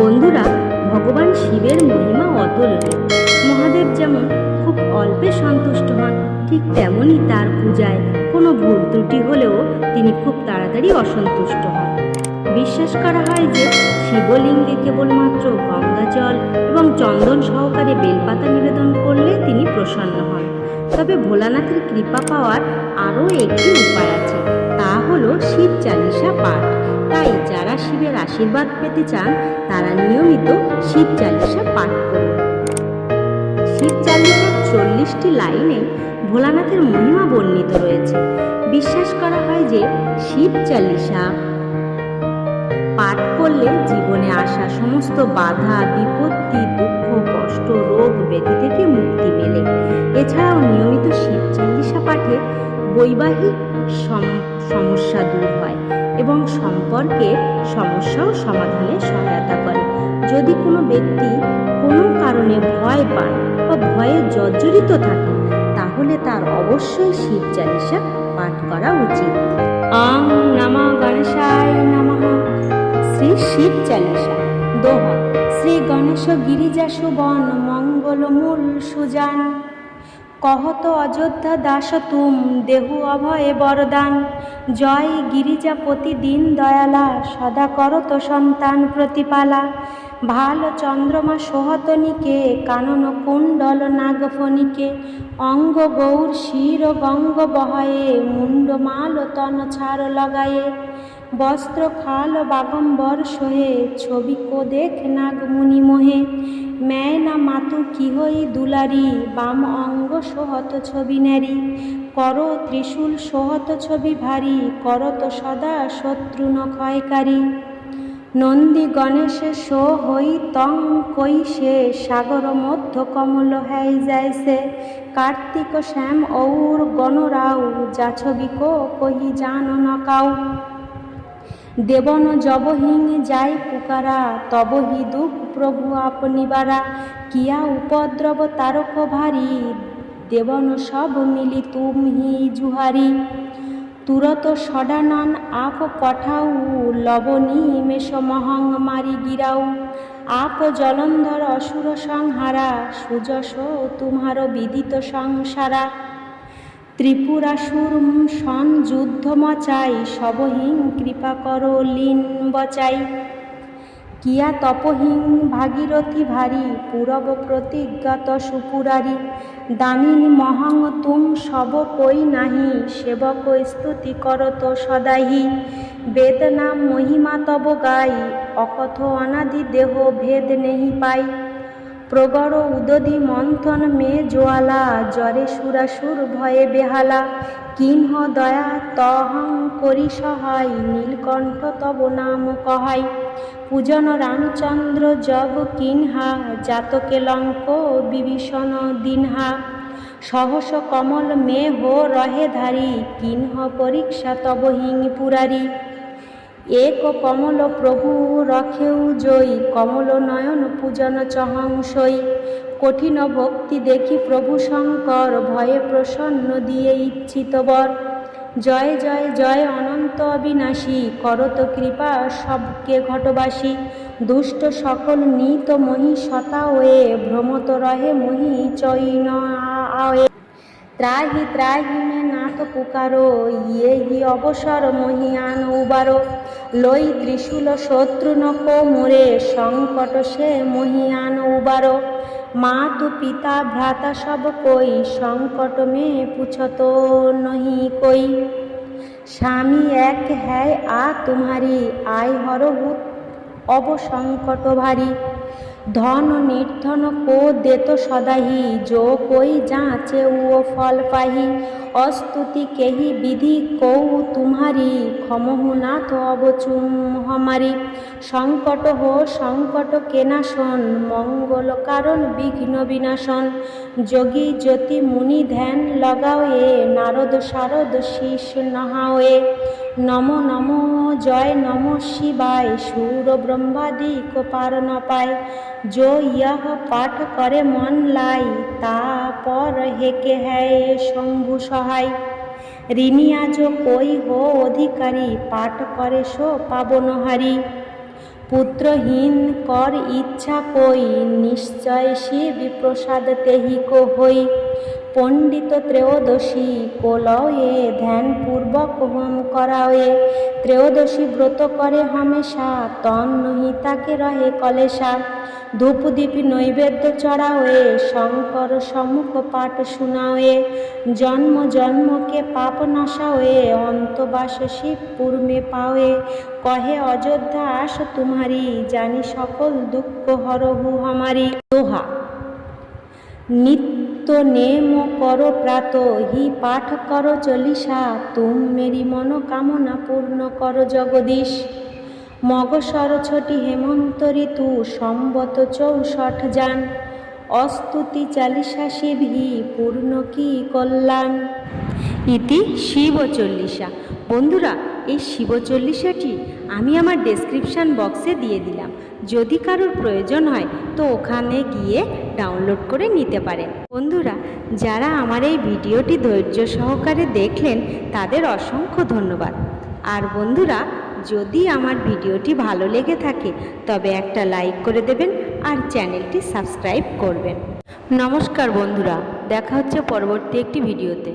বন্ধুরা, ভগবান শিবের মহিমা অতুলনীয়। মহাদেব যেমন খুব অল্পে সন্তুষ্ট হন, ঠিক তেমনই তার পূজায় কোনো ভুল ত্রুটি হলেও তিনি খুব তাড়াতাড়ি অসন্তুষ্ট হন। বিশ্বাস করা হয় যে শিবলিঙ্গে কেবলমাত্র গঙ্গা জল এবং চন্দন সহকারে বেলপাতা নিবেদন করলে তিনি প্রসন্ন হন। তবে ভোলানাথের কৃপা পাওয়ার আরও একটি উপায় আছে, তা হলো শিব চালিসা পাঠ। তাই যারা শিবের আশীর্বাদ পেতে চান, তারা নিয়মিত শিব চালিসা পাঠ করুন। শিব চালিসার চল্লিশটি লাইনে ভোলানাথের মহিমা বর্ণিত রয়েছে। বিশ্বাস করা হয় যে শিব চালিসা পাঠ করলে জীবনে আসা সমস্ত বাধা, বিপত্তি, দুঃখ, কষ্ট, রোগ, ব্যাধি থেকে মুক্তি মেলে। এছাড়াও নিয়মিত শিব চালিসা পাঠে বৈবাহিক সম- সমস্যা দূর হয় এবং সম্পর্কের সমস্যাও সমাধানে সহায়তা করে। যদি কোনো ব্যক্তি কোনো কারণে ভয় পান বা ভয়ে জর্জরিত থাকে, তাহলে তার অবশ্যই শিব চালিসা পাঠ করা উচিত। আং নমঃ গণেশায় নমঃ। শ্রী শিব চালিসা দোহা। শ্রী গণেশ গিরিজা সুবন মঙ্গল মূল সুজান। কহত অযোধ্যা দাস তুম, দেহু অভয়ে বরদান। জয় গিরিজাপতি দিন দয়ালা, সদা করত সন্তান প্রতিপালা। ভালো চন্দ্রমা সোহতনিকে, কানন কুণ্ডল নাগফণিকে। অঙ্গ গৌর শির গঙ্গ বহয়ে মুন্ড মাল তন ছাড় লগায়ে। বস্ত্র খাল বাগম্বর সোহে, ছবি কো দেখ নাগমুনি মোহে। ম্যায় না মাতু কি হই দুলারি, বাম অঙ্গ সোহত ছবি নারী কর ত্রিশূল সোহত ছবি ভারী করত সদা শত্রু ন ক্ষয়কারী নন্দী গণেশে সো হই তং কই সে, সাগর মধ্য কমল হ্যাই যাইছে কার্তিক শ্যাম ঔর গণরাও যা ছবি কো কহি জান নকাও দেবন জবহিং যাই পুকারা তবহি দুঃখ প্রভু আপনি বারা। কিয়া উপদ্রব তারক ভারী, দেবন সব মিলি তুমহি জুহারি। তুরত সডানন আপ পঠাউ লবণী মেষ মহং মারি গিরাউ আপ জলন্ধর অসুর সংহারা সুযশ তুমার বিদিত সংসারা। ত্রিপুরাসুর সন যুদ্ধ মচাই সবহিং কৃপা কর লীন বচাই কিয়া তপহিং ভাগীরথী ভারী, পূরব প্রতিজ্ঞাত সুপুরারি। দামিন মহং তুম সব কই নাহি, সেবক স্তুতি করত সদাহি। বেদ নাম মহিমা তব গাই, অকথ অনাদি দেহ ভেদ নেহি পাই। প্রগড় উদধি মন্থন মে জোয়ালা জরে সুরাসুর ভয়ে বেহালা। কিন্হ দয়া তহং করি সহায়, নীলকণ্ঠ তব নাম কহাই। পূজন রামচন্দ্র জগ কিনহা, জাতকে লঙ্ক বিভীষণ দিনহা। সহস কমল মে হো রহে ধারি, কিন্হ পরীক্ষা তব হিং পুরারি। এক কমল প্রভু রখেউ জয়ী। কমল নয়ন পূজন চহংসই কঠিন ভক্তি দেখি প্রভু শঙ্কর, ভয়ে প্রসন্ন দিয়ে ইচ্ছিত বর। জয় জয় জয়, অনন্ত অবিনাশী, করত কৃপা সবকে ঘটবাসী। দুষ্ট সকল নিত মহি সতা ওয়ে ভ্রমত রহে মহি চৈন আয়ে ত্রাহি ত্রাহি মে পুকারো ইয়ে হি অবসর মহিয়ান উবারো। লই ত্রিশূল শত্রু ন মোরে, সংকট সে মহিয়ান উবারো। মা তু পিতা ভ্রাতা সব কই, সংকট মে পুছত নহি কই। স্বামী এক হ্যায় আ তোমারি, আয় হরহু অব সংকট ভারী। ধন নির্ধন কো দেত সদাহি, যো কই যাচে ও ফল পাহি। অস্তুতি কেহি বিধি কৌ তুমারি, ক্ষমহু নাথ অবচুম হমারি সংকট হো, সংকট কেনাশন মঙ্গল কারণ বিঘ্ন বিনাশন। যোগী জ্যোতি মুনি ধ্যান লগাও এ নারদ শারদ শীষ নহাও নম নম জয় নম শিবায় সুর ব্রহ্মাদি কো পার ন পায় जो यह পাঠ করে মন লাই তাপর হেকে হ্যায় শম্ভু সহায় ঋণিয়া যো কই হো অধিকারী পাঠ করে সো পাবনহারি পুত্রহীন কর ইচ্ছা কই নিশ্চয় শিব প্রসাদ তেহিক হই পণ্ডিত ত্রয়োদশী কোলয়ে ধ্যান পূর্বক হোম করাওয়ে ত্রয়োদশী ব্রত করে হমেশা, তন নহি তাকে রহে কলেশা। ধূপদীপ নৈবেদ্য চড়াওয়ে শঙ্কর সম্মুখ পাঠ শুনাওয়ে জন্ম জন্মকে পাপ নাশাওয়ে অন্তবাস শিব পূর্মে পাওয়ে কহে অযোধ্যা আস তুমারি জানি সকল দুঃখ হরহু হমারি দোহা নিত্য নেম কর প্রাত, হি পাঠ কর চলিসা তুম মেরি মনোকামনা পূর্ণ কর জগদীশ। মগসর ছটি হেমন্ত ঋতু, সম্বত চৌষঠ যান। অস্তুতি চালিসা শিবহি পূর্ণ কি কল্যাণ। ইতি শিব চল্লিশা। বন্ধুরা, এই শিব চল্লিশাটি আমি আমার ডেসক্রিপশান বক্সে দিয়ে দিলাম। যদি কারোর প্রয়োজন হয়, তো ওখানে গিয়ে ডাউনলোড করে নিতে পারেন। বন্ধুরা, যারা আমার এই ভিডিওটি ধৈর্য সহকারে দেখলেন, তাদের অসংখ্য ধন্যবাদ। আর বন্ধুরা, যদি আমার ভিডিওটি ভালো লেগে থাকে, তবে একটা লাইক করে দেবেন আর চ্যানেলটি সাবস্ক্রাইব করবেন। নমস্কার বন্ধুরা, দেখা হচ্ছে পরবর্তী একটি ভিডিওতে।